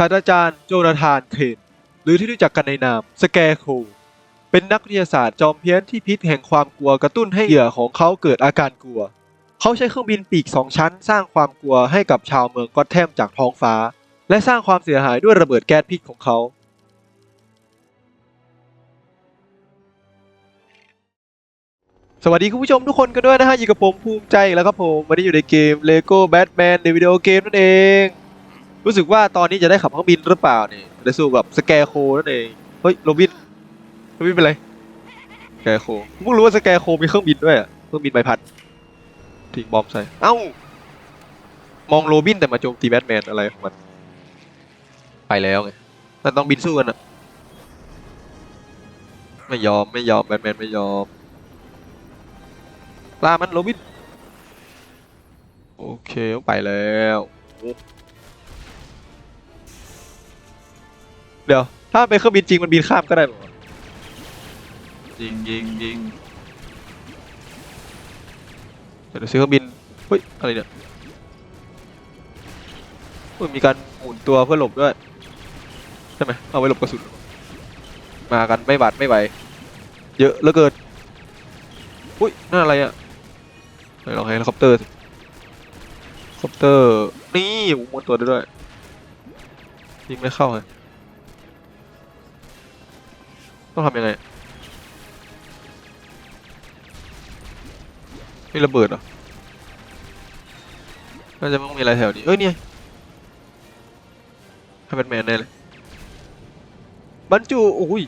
ศาสตราจารย์โจนาธานเคนหรือที่รู้จักกันในนามสแกโคเป็นนักวิทยาศาสตร์จอมเพี้ยนที่พิษแห่งความกลัวกระตุ้นให้เหยื่อของเขาเกิดอาการกลัว เขาใช้เครื่องบินปีกสองชั้น สร้างความกลัวให้กับชาวเมืองก็อตแทมจากท้องฟ้า และสร้างความเสียหายด้วยระเบิดแก๊สพิษของเขาสวัสดีคุณผู้ชมทุกคนกันด้วยนะฮะอยู่กับผมภูมิใจอีกแล้วครับผมวันนี้อยู่ในเกม Lego Batman ในวิดีโอเกมนั่นเอง รู้สึกว่าตอนนี้จะได้ขับเครื่องบินหรือเปล่าเนี่ยได้สู้กับสแกโคนั่นเองเฮ้ยโรบินโรบินเป็นไรสแกโคผมเพิ่งรู้ว่าสแกโคมีเครื่องบินด้วยอะเครื่องบินใบพัดทิ้งบอมใส่เอ้ามองโรบินแต่มาโจมตีแบทแมนอะไรของมันไปแล้วไงมันต้องบินสู้กันอะไม่ยอมไม่ยอมแบทแมนไม่ยอมล่ามันโรบินโอเคไปแล้ว เดี๋ยว ถ้าเป็นเครื่องบินจริงมันบินข้ามก็ได้เหรอยิงยิงยิงเดี๋ยวซื้อเครื่องบินเฮ้ยอะไรเนี่ยเฮ้ยมีการหมุนตัวเพื่อหลบด้วยใช่ไหมเอาไว้หลบกระสุนมากันไม่บาดไม่ไหวเยอะเหลือเกินอุ้ยนั่นอะไรอะไหนลองให้เฮลิคอปเตอร์สิเฮลิคอปเตอร์นี่หมุนตัวได้ด้วยยิงไม่เข้าไง ต้องทำยังไงมีระเบิดเหรอน่าจะต้องมีอะไรแถวนี้ เอ้ยเนี่ยให้เป็นแมนแน่เลยบรรจุโอ้ย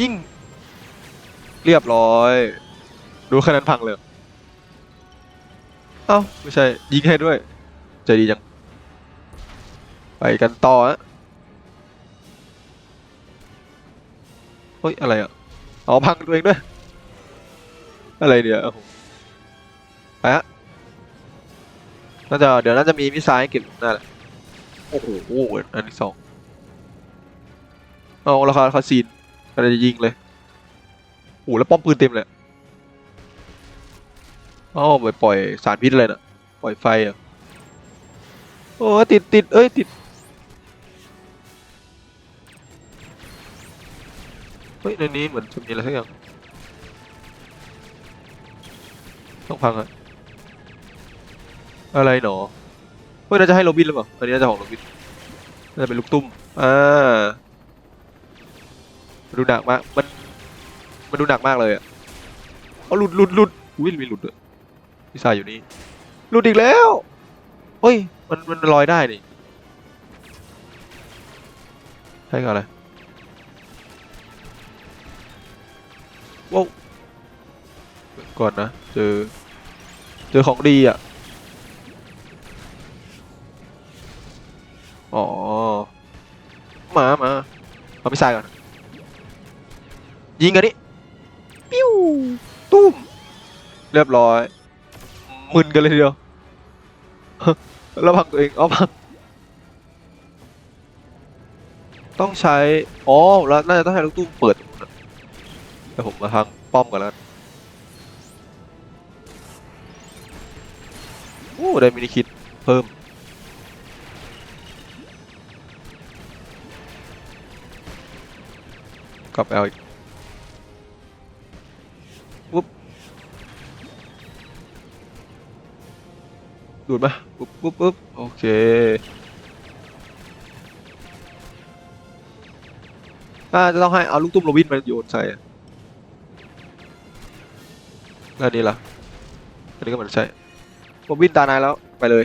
ยิ่ง เรียบร้อย ดูแค่นั้นพังเลย เอ้า ไม่ใช่ ยิงให้ด้วย ใจดีจัง ไปกันต่อฮะ เฮ้ย อะไรอะอ๋อพังตัวเองด้วย อะไรเดี๋ยวโอ้โหไปฮะน่าจะเดี๋ยวน่าจะมีมิสไซล์เก็บนั่นแหละโอ้โหอันที่สองเอาราคาคาซีนอะไรจะยิงเลยโอ้แล้วป้อมปืนเต็มเลยอ๋อไปปล่อยสารพิษอะไรน่ะปล่อยไฟอะโอ้ติดติดเอ้ยติด ฮ้ยในนี้เหมือนจะมีอะไรสักอย่างต้องพังอะอะไรหนอเฮ้ยน่าจะให้โรบินหรือเปล่าอันนี้น่าจะของโรบินน่าจะเป็นลูกตุ้มอ่ามันดูหนักมากมันมันดูหนักมากเลยอะเอาหลุดหลุดหลุดอุ้ยมีหลุดด้วยพี่ายอยู่นี่หลุดอีกแล้วเฮ้ยมันมันลอยได้นี่ใช่กับอะไร ว้าวก่อนนะเจอเจอของดีอะอ๋อมามาเอาพี่ชาก่อน ยิงกันนี่ปิ้วตุ้ม เรียบร้อย มึนกันเลยทีเดียวแล้วพังตัวเองเอ๋อพังต้องใช้ อ๋อ แล้วน่าจะต้องให้ลูกตุ้มเปิด เดี๋ยวผมมาทางป้อมก่อนแล้วโอ้ได้มินิคิดเพิ่มกลับแอลอีกปุ๊บดูดมาปุ๊บปุ๊บปุ๊บโอเคน่าจะต้องให้เอาลูกตุ้มโรบินมาโยนใส่อะ อันนี้ล่ะอันนี้ก็เหมือนใช่โรบินตานายแล้วไปเลย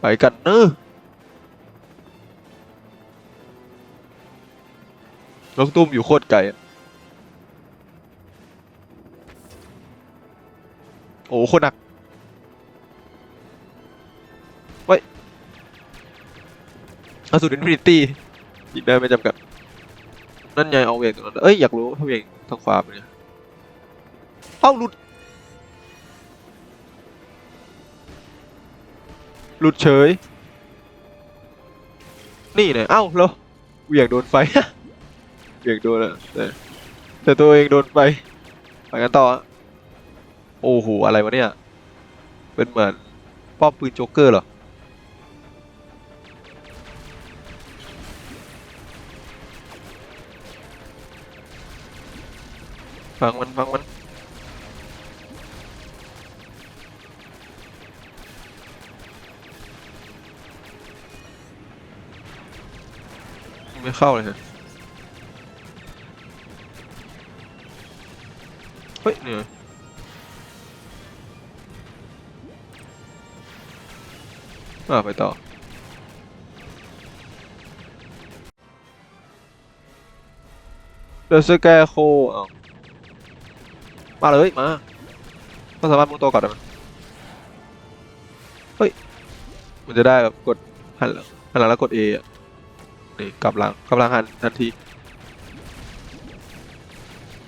ไปกันเนอะลูกตุ้มอยู่โคตรไกลอะโอ้โหโคตรหนักเว้ยอาสุดอินฟินิตี้ยิงได้ไม่จำกัด นั่นไงเอาเวกตรงนั้นเอ้ย อยากรู้ถ้าเวกทางขวาเป็นไง เอ้าหลุด หลุดเฉย นี่เนี่ยเอ้าแล้วเวียงโดนไฟ เวียงโดนอะแต่แต่ตัวเองโดนไฟไปกันต่อ โอ้โห อะไรวะเนี่ย เป็นเหมือนป้อมปืนโจ๊กเกอร์เหรอฟังมันฟังมัน ไม่เข้าเลยฮะเฮ้ยเนี่ยอ่าไปต่อเดอะสแกโคเอามาเลยมาก็สามารถมุงตัวก่อนได้ไหมเฮ้ย มันจะได้แบบกดหันหลังหันหลังแล้วกด A อะ นี่กลับหลังกลับหลังหันทันที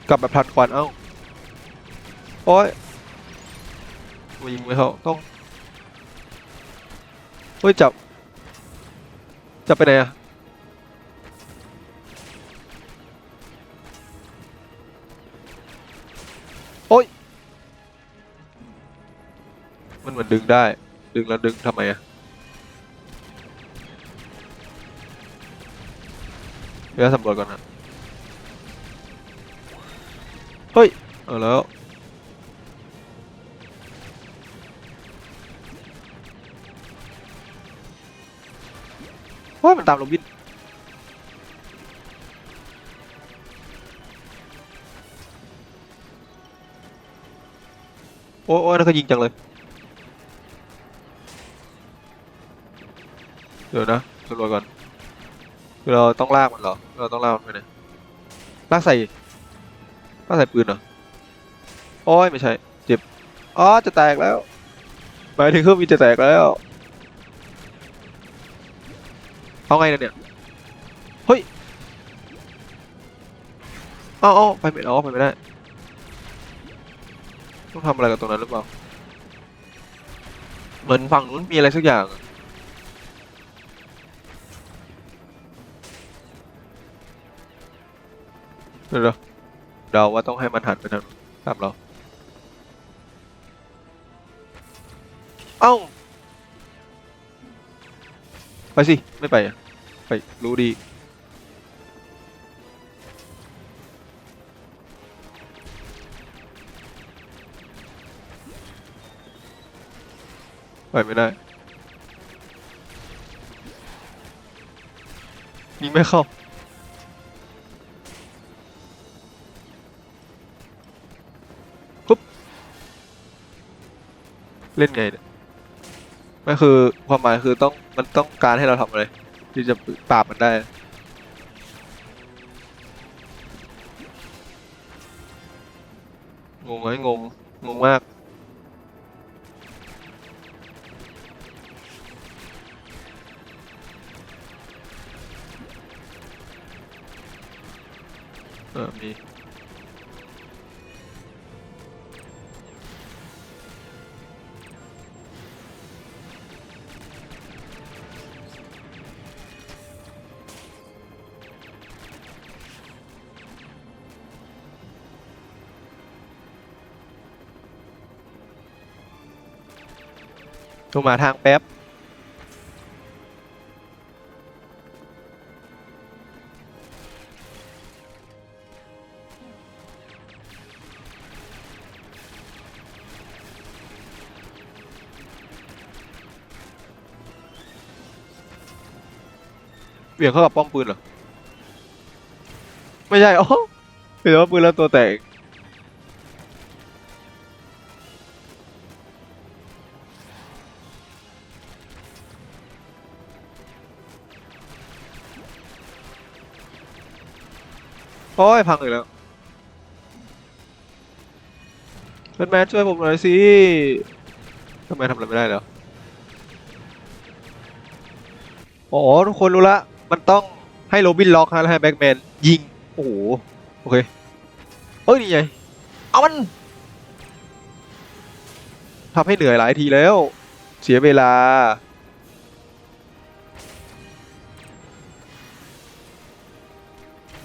กลับแบบทันควันเอ้า โอ้ยมายิงไม่เข้าต้องเฮ้ยจับ จับไปไหนอะโอ้ย มันเหมือนดึงได้ ดึงแล้วดึงทำไมอะ เดี๋ยวสำรวจก่อนนะ เฮ้ย เอาแล้วว่ามันตามโรบินโอ้โอ้ยนั่นก็ยิงจังเลย เดี๋ยวนะสำรวจก่อน คือเราต้องลากมันเหรอ เราต้องลากมันไปไหนลากใส่ลากใส่ปืนเหรอ โอ้ยไม่ใช่ เจ็บ อ๋อจะแตกแล้วหมายถึงเครื่องบินจะแตกแล้ว เอาไงนะเนี่ย เฮ้ยเอาเอาไปไม่เอาไปไม่ได้ ต้องทำอะไรกับตรงนั้นหรือเปล่า เหมือนฝั่งนู้นมีอะไรสักอย่าง เดี๋ยวเดาว่าต้องให้มันหันไปทางนู้นตามเรา เอ้า ไปสิ ไม่ไปอะไป รู้ดี ไปไม่ได้ยิงไม่เข้า เล่นไงเนี่ยไม่คือความหมายคือต้องมันต้องการให้เราทำอะไรที่จะปราบมันได้งงไหมงงงงมากเออมี ลงมาทางแป๊บเหวี่ยงเข้ากับป้อมปืนเหรอ ไม่ใช่ อ๋อเห็นว่าปืนแล้วตัวแตก โอ้ยพังอีกแล้วแบทแมนช่วยผมหน่อยสิทำไมทำอะไรไม่ได้แล้วอ๋อทุกคนรู้ละ มันต้องให้โรบินล็อกฮะแล้วให้แบ็กแมนยิง โอ้โห โอเค เอ้ยนี่ไงเอามันทำให้เหนื่อยหลายทีแล้ว เสียเวลา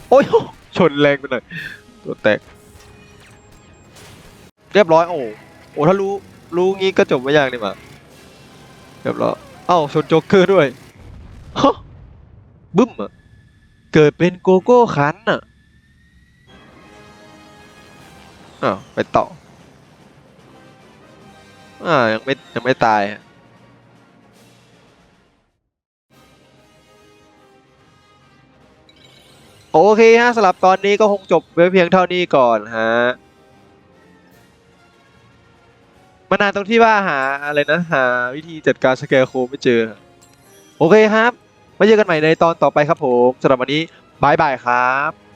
โอ้ย ชนแรงไปหน่อยตัวแตก เรียบร้อยโอ้โหโอ้ถ้ารู้รู้งี้ก็จบไม่ยากนี่หว่าเรียบร้อยเอ้าชนโจ๊กเกอร์ด้วยฮะบึ้มอะเกิดเป็นโกโก้คันอะอ้าวไปต่ออ่ายังไม่ยังไม่ตายอะ โอเคฮะสำหรับตอนนี้ก็คงจบไว้เพียงเท่านี้ก่อนฮะมานานตรงที่ว่าหาอะไรนะหาวิธีจัดการสแกร์โคไม่เจอ โอเคครับมาเจอกันใหม่ในตอนต่อไปครับผมสำหรับวันนี้บายบายครับ